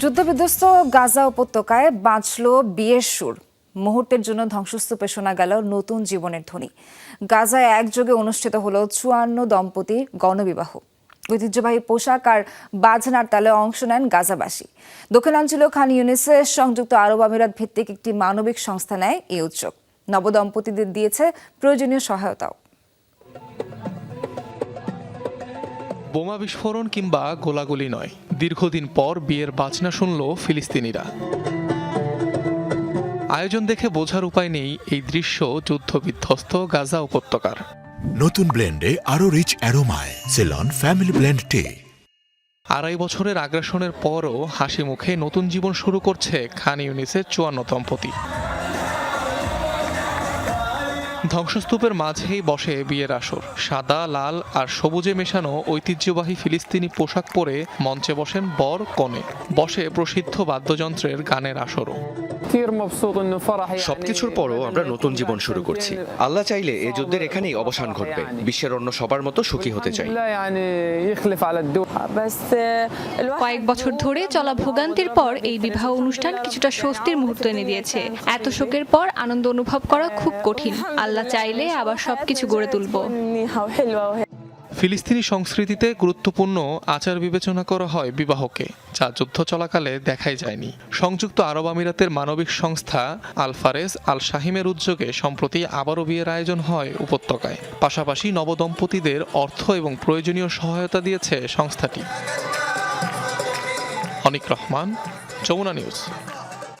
যুদ্ধবিধ্বস্ত গাজা উপত্যকায় বাঁচল বিয়ের সুর। মুহূর্তের জন্য ধ্বংসস্তূপে শোনা গেল নতুন জীবনের ধ্বনি। গাজায় একযোগে অনুষ্ঠিত হলো চুয়ান্ন দম্পতির গণবিবাহ। ঐতিহ্যবাহী পোশাক আর বাজনার তালে অংশ নেন গাজাবাসী। দক্ষিণাঞ্চলীয় খান ইউনিসের সংযুক্ত আরব আমিরাত ভিত্তিক একটি মানবিক সংস্থা নেয় এই উৎসব। নবদম্পতিদের দিয়েছে প্রয়োজনীয় সহায়তাও। বোমা বিস্ফোরণ কিংবা গোলাগুলি নয়। দীর্ঘদিন পর বিয়ের বাজনা শুনল ফিলিস্তিনিরা। আয়োজন দেখে বোঝার উপায় নেই এই দৃশ্য যুদ্ধবিধ্বস্ত গাজা উপত্যকার। নতুন ব্লেন্ডে আরও রিচ অ্যারোমায় সেলন ফ্যামিলি ব্লেন্ড টে। আড়াই বছরের আগ্রাসনের পরও হাসি মুখে নতুন জীবন শুরু করছে খান ইউনিসের চুয়ান্ন দম্পতি ধ্বংসস্তূপের মাঝেই বসে বিয়ের আসর। সাদা লাল আর সবুজে মেশানো ঐতিহ্যবাহী ফিলিস্তিনি পোশাক পরে মঞ্চে বসেন বর কনে। বসে প্রসিদ্ধ বাদ্যযন্ত্রের গানের আসরও। সবকিছুর পরও আমরা নতুন জীবন শুরু করছি। আল্লাহ চাইলে এ যুদ্ধের এখানেই অবসান ঘটবে। বিশ্বের অন্য সবার মতো সুখী হতে চাই। কয়েক বছর ধরে চলা ভোগান্তির পর এই বিবাহ অনুষ্ঠান কিছুটা স্বস্তির মুহূর্ত এনে দিয়েছে। এত শোকের পর আনন্দ অনুভব করা খুব কঠিন। আল্লাহ চাইলে আবার সবকিছু গড়ে তুলবো। ফিলিস্তিনি সংস্কৃতিতে গুরুত্বপূর্ণ আচার বিবেচনা করা হয় বিবাহকে, যা যুদ্ধ চলাকালে দেখাই যায়নি। সংযুক্ত আরব আমিরাতের মানবিক সংস্থা আলফারেজ আল শাহিমের উদ্যোগে সম্প্রতি আবারও বিয়ের আয়োজন হয় উপত্যকায়। পাশাপাশি নবদম্পতিদের অর্থ এবং প্রয়োজনীয় সহায়তা দিয়েছে সংস্থাটি। অনিক রহমান, যমুনা নিউজ।